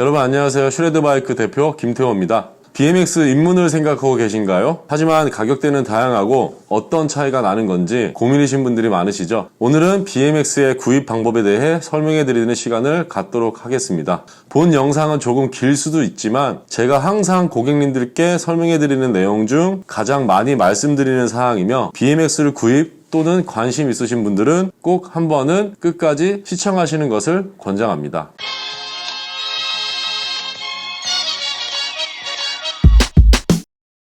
여러분 안녕하세요. 슈레드 바이크 대표 김태호입니다. BMX 입문을 생각하고 계신가요? 하지만 가격대는 다양하고 어떤 차이가 나는 건지 고민이신 분들이 많으시죠? 오늘은 BMX의 구입 방법에 대해 설명해 드리는 시간을 갖도록 하겠습니다. 본 영상은 조금 길 수도 있지만 제가 항상 고객님들께 설명해 드리는 내용 중 가장 많이 말씀드리는 사항이며 BMX를 구입 또는 관심 있으신 분들은 꼭 한 번은 끝까지 시청하시는 것을 권장합니다.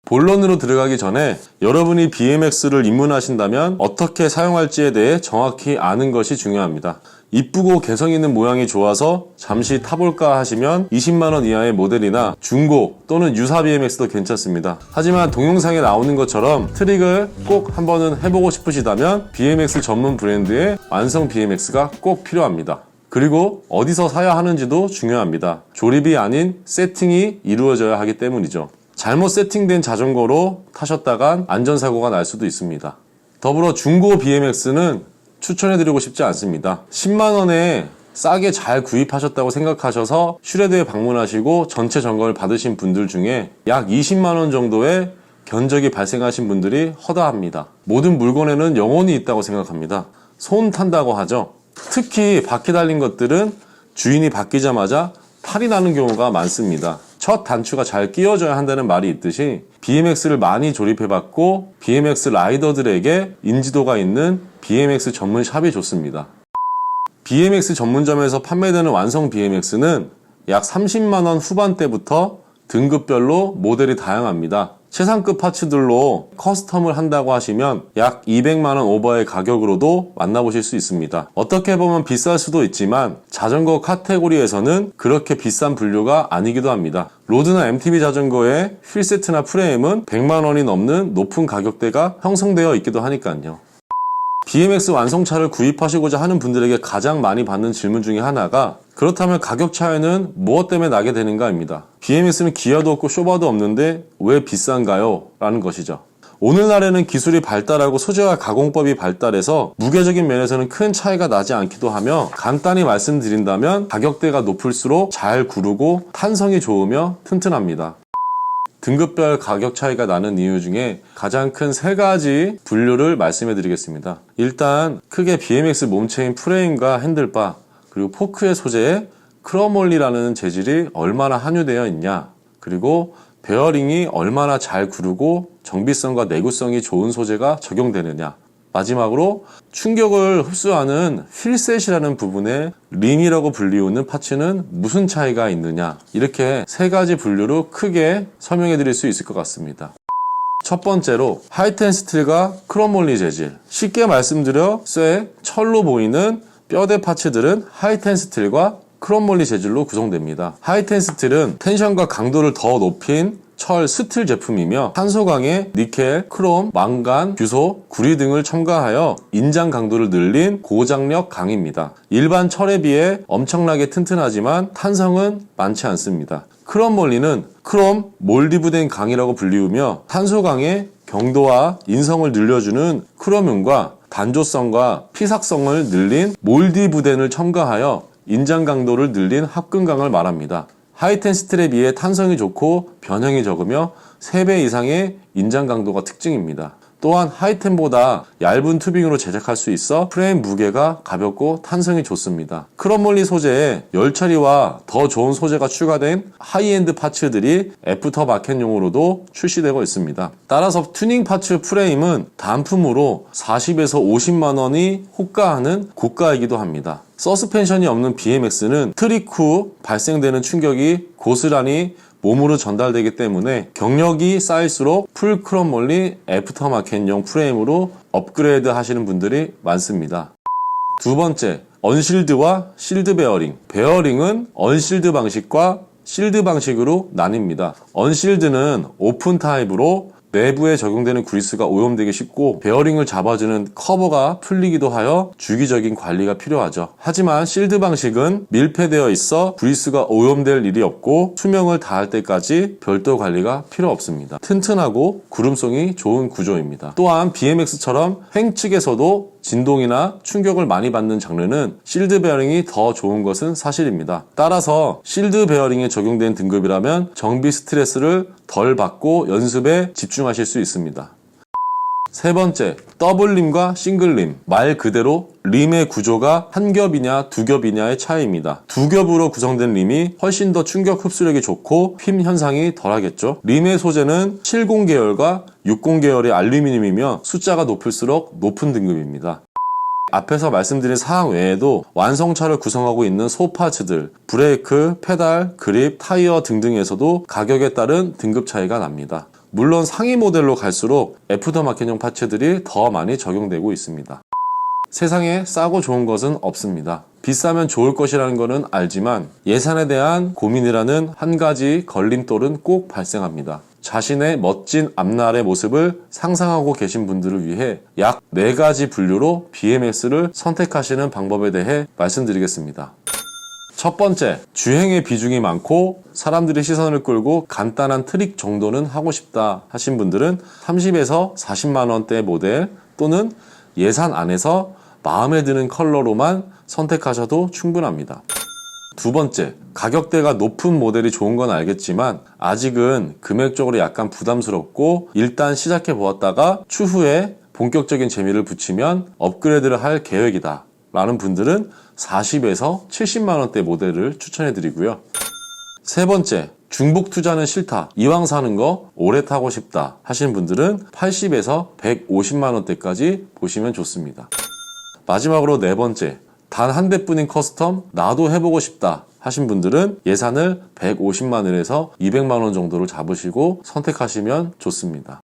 본론으로 들어가기 전에 여러분이 BMX를 입문하신다면 어떻게 사용할지에 대해 정확히 아는 것이 중요합니다. 이쁘고 개성 있는 모양이 좋아서 잠시 타볼까 하시면 20만원 이하의 모델이나 중고 또는 유사 BMX도 괜찮습니다. 하지만 동영상에 나오는 것처럼 트릭을 꼭 한 번은 해보고 싶으시다면 BMX 전문 브랜드의 완성 BMX가 꼭 필요합니다. 그리고 어디서 사야 하는지도 중요합니다. 조립이 아닌 세팅이 이루어져야 하기 때문이죠. 잘못 세팅된 자전거로 타셨다간 안전사고가 날 수도 있습니다. 더불어 중고 BMX는 추천해드리고 싶지 않습니다. 10만원에 싸게 잘 구입하셨다고 생각하셔서 슈레드에 방문하시고 전체 점검을 받으신 분들 중에 약 20만원 정도의 견적이 발생하신 분들이 허다합니다. 모든 물건에는 영혼이 있다고 생각합니다. 손 탄다고 하죠. 특히 바퀴 달린 것들은 주인이 바뀌자마자 탈이 나는 경우가 많습니다. 첫 단추가 잘 끼워져야 한다는 말이 있듯이 BMX를 많이 조립해봤고 BMX 라이더들에게 인지도가 있는 BMX 전문 샵이 좋습니다. BMX 전문점에서 판매되는 완성 BMX는 약 30만원 후반대부터 등급별로 모델이 다양합니다. 최상급 파츠들로 커스텀을 한다고 하시면 약 200만원 오버의 가격으로도 만나보실 수 있습니다. 어떻게 보면 비쌀 수도 있지만 자전거 카테고리에서는 그렇게 비싼 분류가 아니기도 합니다. 로드나 MTB 자전거의 휠 세트나 프레임은 100만원이 넘는 높은 가격대가 형성되어 있기도 하니까요. BMX 완성차를 구입하시고자 하는 분들에게 가장 많이 받는 질문 중에 하나가 그렇다면 가격 차이는 무엇 때문에 나게 되는가입니다. BMX는 기어도 없고 쇼바도 없는데 왜 비싼가요? 라는 것이죠. 오늘날에는 기술이 발달하고 소재와 가공법이 발달해서 무게적인 면에서는 큰 차이가 나지 않기도 하며 간단히 말씀드린다면 가격대가 높을수록 잘 구르고 탄성이 좋으며 튼튼합니다. 등급별 가격 차이가 나는 이유 중에 가장 큰 세 가지 분류를 말씀해 드리겠습니다. 일단 크게 BMX 몸체인 프레임과 핸들바 그리고 포크의 소재에 크로몰리라는 재질이 얼마나 함유되어 있냐 그리고 베어링이 얼마나 잘 구르고 정비성과 내구성이 좋은 소재가 적용되느냐 마지막으로 충격을 흡수하는 휠셋이라는 부분에 림이라고 불리우는 파츠는 무슨 차이가 있느냐 이렇게 세 가지 분류로 크게 설명해 드릴 수 있을 것 같습니다. 첫 번째로 하이텐 스틸과 크로몰리 재질 쉽게 말씀드려 쇠, 철로 보이는 뼈대 파츠들은 하이텐 스틸과 크롬몰리 재질로 구성됩니다. 하이텐 스틸은 텐션과 강도를 더 높인 철 스틸 제품이며 탄소광에 니켈, 크롬, 망간, 규소, 구리 등을 첨가하여 인장 강도를 늘린 고장력 강입니다. 일반 철에 비해 엄청나게 튼튼하지만 탄성은 많지 않습니다. 크롬 몰리는 크롬 몰디브된 강이라고 불리우며 탄소강의 경도와 인성을 늘려주는 크로뮴과 단조성과 피삭성을 늘린 몰디브덴을 첨가하여 인장 강도를 늘린 합금강을 말합니다. 하이텐 스틸에 비해 탄성이 좋고 변형이 적으며 3배 이상의 인장 강도가 특징입니다. 또한 하이텐보다 얇은 튜빙으로 제작할 수 있어 프레임 무게가 가볍고 탄성이 좋습니다. 크롬몰리 소재에 열 처리와 더 좋은 소재가 추가된 하이엔드 파츠들이 애프터 마켓용으로도 출시되고 있습니다. 따라서 튜닝 파츠 프레임은 단품으로 40에서 50만 원이 호가하는 고가이기도 합니다. 서스펜션이 없는 BMX는 트릭 후 발생되는 충격이 고스란히 몸으로 전달되기 때문에 경력이 쌓일수록 풀 크롬 몰리 애프터마켓용 프레임으로 업그레이드 하시는 분들이 많습니다. 두 번째, 언실드와 실드 베어링. 베어링은 언실드 방식과 실드 방식으로 나뉩니다. 언실드는 오픈 타입으로 내부에 적용되는 그리스가 오염되기 쉽고 베어링을 잡아주는 커버가 풀리기도 하여 주기적인 관리가 필요하죠. 하지만 실드 방식은 밀폐되어 있어 그리스가 오염될 일이 없고 수명을 다할 때까지 별도 관리가 필요 없습니다. 튼튼하고 구름성이 좋은 구조입니다. 또한 BMX처럼 횡측에서도 진동이나 충격을 많이 받는 장르는 실드 베어링이 더 좋은 것은 사실입니다. 따라서 실드 베어링에 적용된 등급이라면 정비 스트레스를 덜 받고 연습에 집중하실 수 있습니다. 세 번째, 더블림과 싱글림. 말 그대로 림의 구조가 한 겹이냐 두 겹이냐의 차이입니다. 두 겹으로 구성된 림이 훨씬 더 충격 흡수력이 좋고 핌 현상이 덜하겠죠. 림의 소재는 70 계열과 60 계열의 알루미늄이며 숫자가 높을수록 높은 등급입니다. 앞에서 말씀드린 사항 외에도 완성차를 구성하고 있는 소파츠들, 브레이크, 페달, 그립, 타이어 등등에서도 가격에 따른 등급 차이가 납니다. 물론 상위 모델로 갈수록 애프터마켓용 파츠들이 더 많이 적용되고 있습니다. 세상에 싸고 좋은 것은 없습니다. 비싸면 좋을 것이라는 것은 알지만 예산에 대한 고민이라는 한 가지 걸림돌은 꼭 발생합니다. 자신의 멋진 앞날의 모습을 상상하고 계신 분들을 위해 약 4가지 분류로 BMX를 선택하시는 방법에 대해 말씀드리겠습니다. 첫 번째, 주행의 비중이 많고 사람들의 시선을 끌고 간단한 트릭 정도는 하고 싶다 하신 분들은 30에서 40만 원대 모델 또는 예산 안에서 마음에 드는 컬러로만 선택하셔도 충분합니다. 두 번째, 가격대가 높은 모델이 좋은 건 알겠지만 아직은 금액적으로 약간 부담스럽고 일단 시작해 보았다가 추후에 본격적인 재미를 붙이면 업그레이드를 할 계획이다. 라는 분들은 40에서 70만 원대 모델을 추천해 드리고요. 세 번째, 중복 투자는 싫다. 이왕 사는 거 오래 타고 싶다. 하시는 분들은 80에서 150만 원대까지 보시면 좋습니다. 마지막으로 네 번째, 단 한 대뿐인 커스텀 나도 해보고 싶다 하신 분들은 예산을 150만 원에서 200만 원 정도를 잡으시고 선택하시면 좋습니다.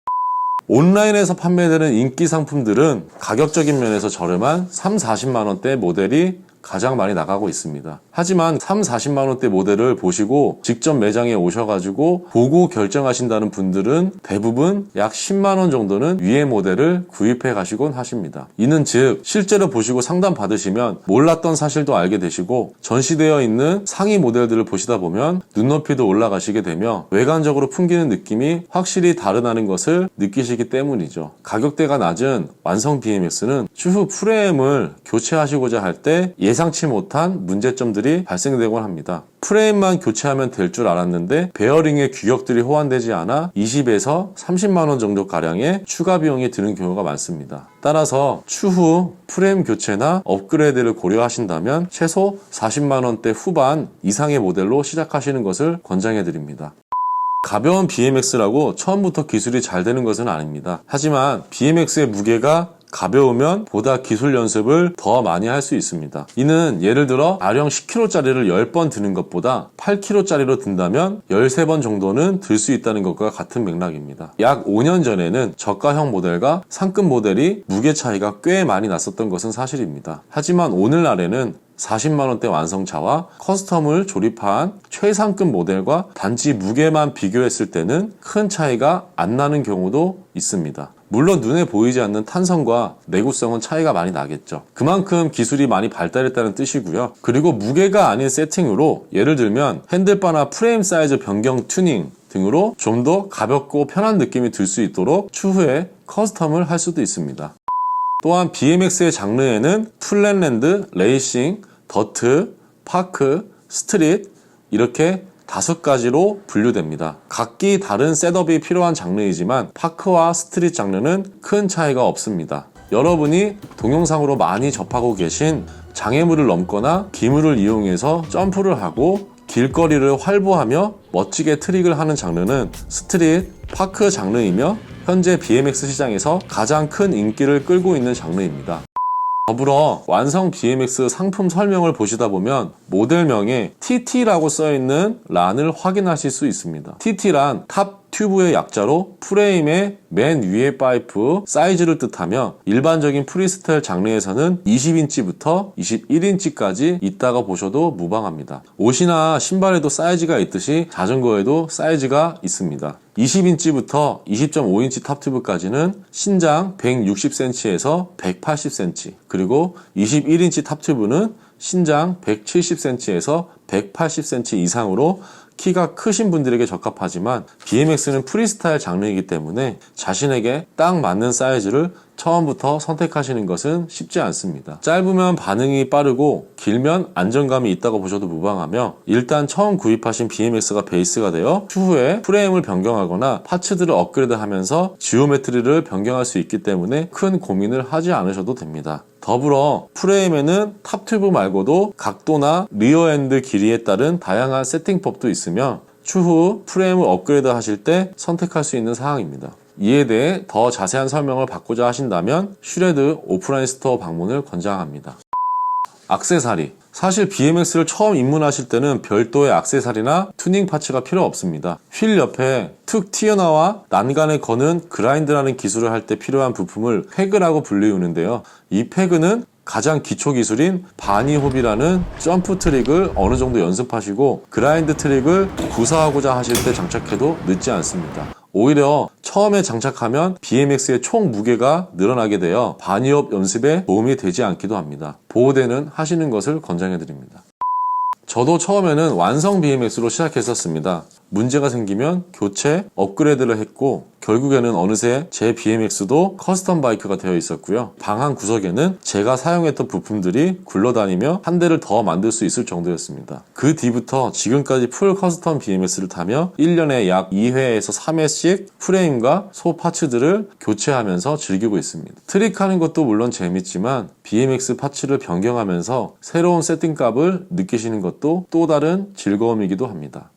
온라인에서 판매되는 인기 상품들은 가격적인 면에서 저렴한 3, 40만 원대 모델이 가장 많이 나가고 있습니다. 하지만 3, 40만 원대 모델을 보시고 직접 매장에 오셔가지고 보고 결정하신다는 분들은 대부분 약 10만 원 정도는 위의 모델을 구입해 가시곤 하십니다. 이는 즉 실제로 보시고 상담 받으시면 몰랐던 사실도 알게 되시고 전시되어 있는 상위 모델들을 보시다 보면 눈높이도 올라가시게 되며 외관적으로 풍기는 느낌이 확실히 다르다는 것을 느끼시기 때문이죠. 가격대가 낮은 완성 BMX는 추후 프레임을 교체하시고자 할 때 예상치 못한 문제점 들이 발생되곤 합니다. 프레임만 교체하면 될 줄 알았는데 베어링의 규격들이 호환되지 않아 20에서 30만 원 정도 가량의 추가 비용이 드는 경우가 많습니다. 따라서 추후 프레임 교체나 업그레이드를 고려하신다면 최소 40만 원대 후반 이상의 모델로 시작하시는 것을 권장해 드립니다. 가벼운 BMX라고 처음부터 기술이 잘 되는 것은 아닙니다. 하지만 BMX의 무게가 가벼우면 보다 기술 연습을 더 많이 할 수 있습니다. 이는 예를 들어 아령 10kg짜리를 10번 드는 것보다 8kg짜리로 든다면 13번 정도는 들 수 있다는 것과 같은 맥락입니다. 약 5년 전에는 저가형 모델과 상급 모델이 무게 차이가 꽤 많이 났었던 것은 사실입니다. 하지만 오늘날에는 40만원대 완성차와 커스텀을 조립한 최상급 모델과 단지 무게만 비교했을 때는 큰 차이가 안 나는 경우도 있습니다. 물론 눈에 보이지 않는 탄성과 내구성은 차이가 많이 나겠죠. 그만큼 기술이 많이 발달했다는 뜻이고요. 그리고 무게가 아닌 세팅으로 예를 들면 핸들바나 프레임 사이즈 변경 튜닝 등으로 좀 더 가볍고 편한 느낌이 들 수 있도록 추후에 커스텀을 할 수도 있습니다. 또한 BMX의 장르에는 플랫랜드, 레이싱, 더트, 파크, 스트릿 이렇게 다섯 가지로 분류됩니다. 각기 다른 셋업이 필요한 장르이지만 파크와 스트릿 장르는 큰 차이가 없습니다. 여러분이 동영상으로 많이 접하고 계신 장애물을 넘거나 기물을 이용해서 점프를 하고 길거리를 활보하며 멋지게 트릭을 하는 장르는 스트릿, 파크 장르이며 현재 BMX 시장에서 가장 큰 인기를 끌고 있는 장르입니다. 더불어 완성 BMX 상품 설명을 보시다 보면 모델명에 TT라고 써있는 란을 확인하실 수 있습니다. TT란 탑 튜브의 약자로 프레임의 맨 위의 파이프 사이즈를 뜻하며 일반적인 프리스타일 장르에서는 20인치부터 21인치까지 있다고 보셔도 무방합니다. 옷이나 신발에도 사이즈가 있듯이 자전거에도 사이즈가 있습니다. 20인치부터 20.5인치 탑튜브까지는 신장 160cm에서 180cm, 그리고 21인치 탑튜브는 신장 170cm에서 180cm 이상으로 키가 크신 분들에게 적합하지만 BMX는 프리스타일 장르이기 때문에 자신에게 딱 맞는 사이즈를 처음부터 선택하시는 것은 쉽지 않습니다. 짧으면 반응이 빠르고 길면 안정감이 있다고 보셔도 무방하며 일단 처음 구입하신 BMX가 베이스가 되어 추후에 프레임을 변경하거나 파츠들을 업그레이드하면서 지오메트리를 변경할 수 있기 때문에 큰 고민을 하지 않으셔도 됩니다. 더불어 프레임에는 탑 튜브 말고도 각도나 리어엔드 길이에 따른 다양한 세팅법도 있으며 추후 프레임을 업그레이드 하실 때 선택할 수 있는 사항입니다. 이에 대해 더 자세한 설명을 받고자 하신다면 슈레드 오프라인 스토어 방문을 권장합니다. 악세사리. 사실 BMX를 처음 입문하실 때는 별도의 악세사리나 튜닝 파츠가 필요 없습니다. 휠 옆에 툭 튀어나와 난간에 거는 그라인드라는 기술을 할 때 필요한 부품을 패그라고 불리우는데요. 이 패그는 가장 기초 기술인 바니홉이라는 점프 트릭을 어느 정도 연습하시고 그라인드 트릭을 구사하고자 하실 때 장착해도 늦지 않습니다. 오히려 처음에 장착하면 BMX의 총 무게가 늘어나게 되어 바니업 연습에 도움이 되지 않기도 합니다. 보호대는 하시는 것을 권장해 드립니다. 저도 처음에는 완성 BMX로 시작했었습니다. 문제가 생기면 교체, 업그레이드를 했고 결국에는 어느새 제 BMX도 커스텀 바이크가 되어 있었고요. 방한 구석에는 제가 사용했던 부품들이 굴러다니며 한 대를 더 만들 수 있을 정도였습니다. 그 뒤부터 지금까지 풀 커스텀 BMX를 타며 1년에 약 2회에서 3회씩 프레임과 소 파츠들을 교체하면서 즐기고 있습니다. 트릭하는 것도 물론 재밌지만 BMX 파츠를 변경하면서 새로운 세팅값을 느끼시는 것도 또 다른 즐거움이기도 합니다.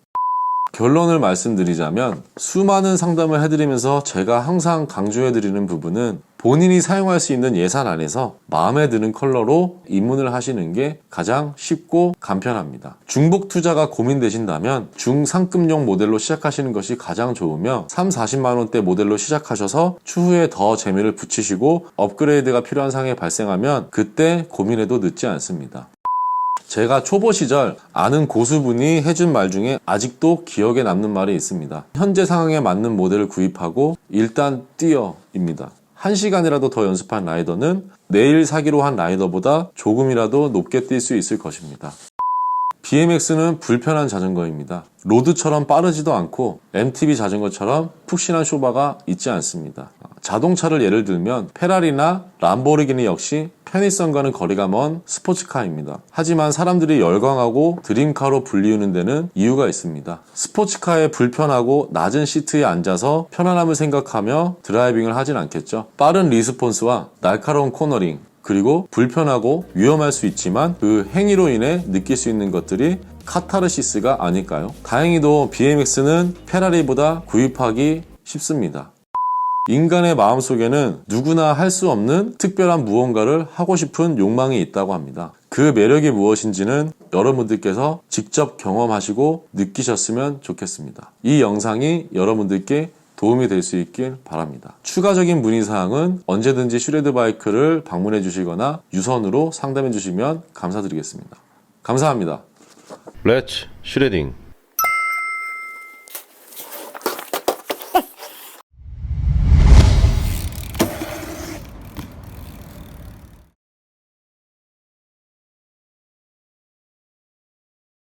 결론을 말씀드리자면 수많은 상담을 해드리면서 제가 항상 강조해드리는 부분은 본인이 사용할 수 있는 예산 안에서 마음에 드는 컬러로 입문을 하시는 게 가장 쉽고 간편합니다. 중복 투자가 고민되신다면 중상급용 모델로 시작하시는 것이 가장 좋으며 3, 40만원대 모델로 시작하셔서 추후에 더 재미를 붙이시고 업그레이드가 필요한 상황이 발생하면 그때 고민해도 늦지 않습니다. 제가 초보 시절 아는 고수분이 해준 말 중에 아직도 기억에 남는 말이 있습니다. 현재 상황에 맞는 모델을 구입하고 일단 뛰어입니다. 한 시간이라도 더 연습한 라이더는 내일 사기로 한 라이더보다 조금이라도 높게 뛸 수 있을 것입니다. BMX는 불편한 자전거입니다. 로드처럼 빠르지도 않고 MTB 자전거처럼 푹신한 쇼바가 있지 않습니다. 자동차를 예를 들면 페라리나 람보르기니 역시 편의성과는 거리가 먼 스포츠카입니다. 하지만 사람들이 열광하고 드림카로 불리우는 데는 이유가 있습니다. 스포츠카의 불편하고 낮은 시트에 앉아서 편안함을 생각하며 드라이빙을 하진 않겠죠. 빠른 리스폰스와 날카로운 코너링, 그리고 불편하고 위험할 수 있지만 그 행위로 인해 느낄 수 있는 것들이 카타르시스가 아닐까요? 다행히도 BMX는 페라리보다 구입하기 쉽습니다. 인간의 마음 속에는 누구나 할 수 없는 특별한 무언가를 하고 싶은 욕망이 있다고 합니다. 그 매력이 무엇인지는 여러분들께서 직접 경험하시고 느끼셨으면 좋겠습니다. 이 영상이 여러분들께 도움이 될 수 있길 바랍니다. 추가적인 문의사항은 언제든지 슈레드 바이크를 방문해 주시거나 유선으로 상담해 주시면 감사드리겠습니다. 감사합니다. 렛츠 슈레딩